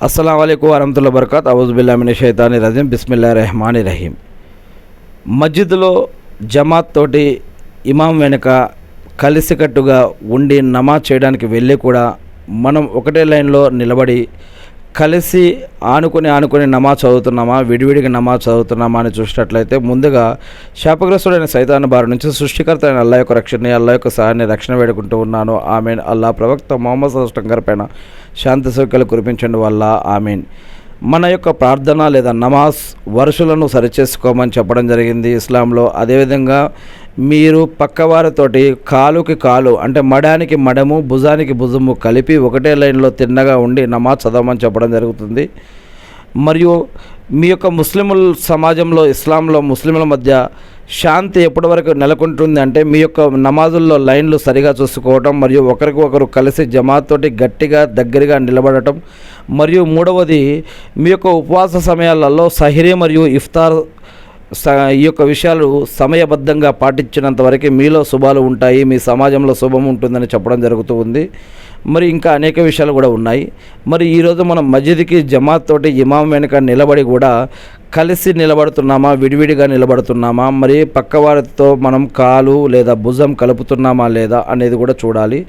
అస్సలం అయికు వరహతుల్లా బర్కాత్ అవుజుబిల్లామిన షైతాని రజీం బిస్మిల్లా రెహమాన్ రహీం మస్జిద్లో జమాత్ తోటి ఇమాం వెనుక కలిసికట్టుగా ఉండి నమాజ్ చేయడానికి వెళ్ళి కూడా మనం ఒకటే లైన్లో నిలబడి కలిసి ఆనుకొని ఆనుకొని నమాజ్ చదువుతున్నామా? విడివిడిగా నమాజ్ చదువుతున్నామా అని చూసినట్లయితే ముందుగా శాపగ్రస్తుడైన సైతాన్ బారి నుంచి సృష్టికర్త అయిన అల్లా యొక్క రక్షణ అల్లా యొక్క సహాయాన్ని రక్షణ వేడుకుంటూ ఉన్నాను. ఆమెన్. అల్లా ప్రవక్త మొహమ్మద్ సల్లం గారి పైన శాంతి సౌఖ్యాలు కురిపించండి వల్ల. ఆమెన్. మన యొక్క ప్రార్థన లేదా నమాజ్ వరుసలను సరిచేసుకోమని చెప్పడం జరిగింది. ఇస్లాంలో అదేవిధంగా మీరు పక్కవారితోటి కాలుకి కాలు అంటే మడానికి మడము భుజానికి భుజము కలిపి ఒకటే లైన్లో తిన్నగా ఉండి నమాజ్ చదవమని చెప్పడం జరుగుతుంది. మరియు మీ యొక్క ముస్లిముల సమాజంలో ఇస్లాంలో ముస్లింల మధ్య శాంతి ఎప్పటి వరకు నెలకొంటుంది అంటే మీ యొక్క నమాజుల్లో లైన్లు సరిగా చూసుకోవటం మరియు ఒకరికి ఒకరు కలిసి జమాత్ తోటి గట్టిగా దగ్గరగా నిలబడటం మరియు మూడవది మీ యొక్క ఉపవాస సమయాలలో సహిరే మరియు ఇఫ్తార్ ఈ యొక్క విషయాలు సమయబద్ధంగా పాటించినంత వరకు మీలో శుభాలు ఉంటాయి మీ సమాజంలో శుభం ఉంటుందని చెప్పడం జరుగుతూ ఉంది. మరి ఇంకా అనేక విషయాలు కూడా ఉన్నాయి. మరి ఈరోజు మనం మస్జిద్కి జమాత్ తోటి ఇమాం వెనుక నిలబడి కూడా కలిసి నిలబడుతున్నామా విడివిడిగా నిలబడుతున్నామా మరి పక్కవారితో మనం కాలు లేదా భుజం కలుపుతున్నామా లేదా అనేది కూడా చూడాలి.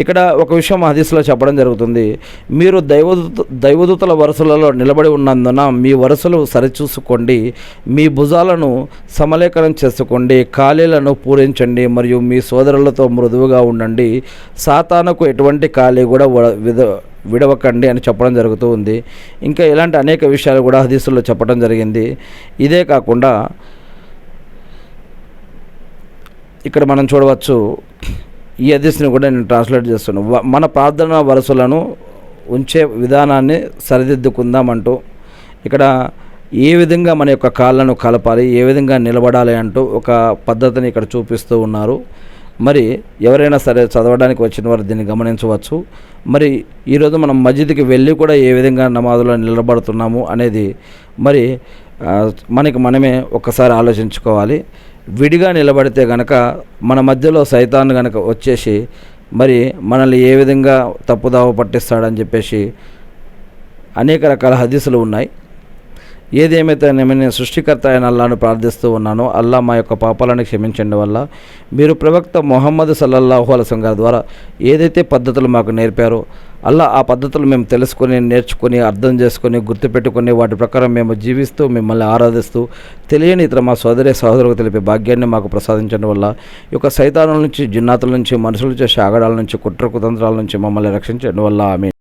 ఇక్కడ ఒక విషయం హదీస్లో చెప్పడం జరుగుతుంది. మీరు దైవదూత దైవదూతల వరుసలలో నిలబడి ఉన్నందున మీ వరుసలు సరిచూసుకోండి. మీ భుజాలను సమలేఖనం చేసుకోండి. ఖాళీలను పూరించండి మరియు మీ సోదరులతో మృదువుగా ఉండండి. సాతానకు ఎటువంటి ఖాళీ కూడా వ- విడవకండి అని చెప్పడం జరుగుతూ ఉంది. ఇంకా ఇలాంటి అనేక విషయాలు కూడా హదీసుల్లో చెప్పడం జరిగింది. ఇదే కాకుండా ఇక్కడ మనం చూడవచ్చు ఈ హదీస్ని కూడా నేను ట్రాన్స్లేట్ చేస్తున్నాను మన ప్రార్థన వరుసలను ఉంచే విధానాన్ని సరిదిద్దుకుందామంటూ ఇక్కడ ఏ విధంగా మన యొక్క కాళ్ళను కలపాలి ఏ విధంగా నిలబడాలి అంటూ ఒక పద్ధతిని ఇక్కడ చూపిస్తూ ఉన్నారు. మరి ఎవరైనా సరే చదవడానికి వచ్చిన వారు దీన్ని గమనించవచ్చు. మరి ఈరోజు మనం మస్జిద్కి వెళ్ళి కూడా ఏ విధంగా నమాజులో నిలబడుతున్నాము అనేది మరి మనకి మనమే ఒక్కసారి ఆలోచించుకోవాలి. విడిగా నిలబడితే గనక మన మధ్యలో సైతాన్ గనక వచ్చేసి మరి మనల్ని ఏ విధంగా తప్పుదావ పట్టిస్తాడని చెప్పేసి అనేక రకాల హదీసులు ఉన్నాయి. ఏదేమైతే నేను సృష్టికర్త అయిన అల్లాను ప్రార్థిస్తూ ఉన్నానో అల్లా మా యొక్క పాపాలను క్షమించండి వల్ల. మీరు ప్రవక్త మొహమ్మద్ సల్లల్లాహు అలసం గారి ద్వారా ఏదైతే పద్ధతులు మాకు నేర్పారో అల్లా ఆ పద్ధతులు మేము తెలుసుకొని నేర్చుకొని అర్థం చేసుకొని గుర్తుపెట్టుకొని వాటి ప్రకారం మేము జీవిస్తూ మిమ్మల్ని ఆరాధిస్తూ తెలియని ఇతర మా సోదరి సహోదరులకు తెలిపే భాగ్యాన్ని మాకు ప్రసాదించడం వల్ల. ఈ యొక్క సైతాల నుంచి జిన్నాతుల నుంచి మనుషుల నుంచి శాగడాల నుంచి కుట్ర కుతంత్రాల నుంచి మమ్మల్ని రక్షించడం వల్ల. ఆమె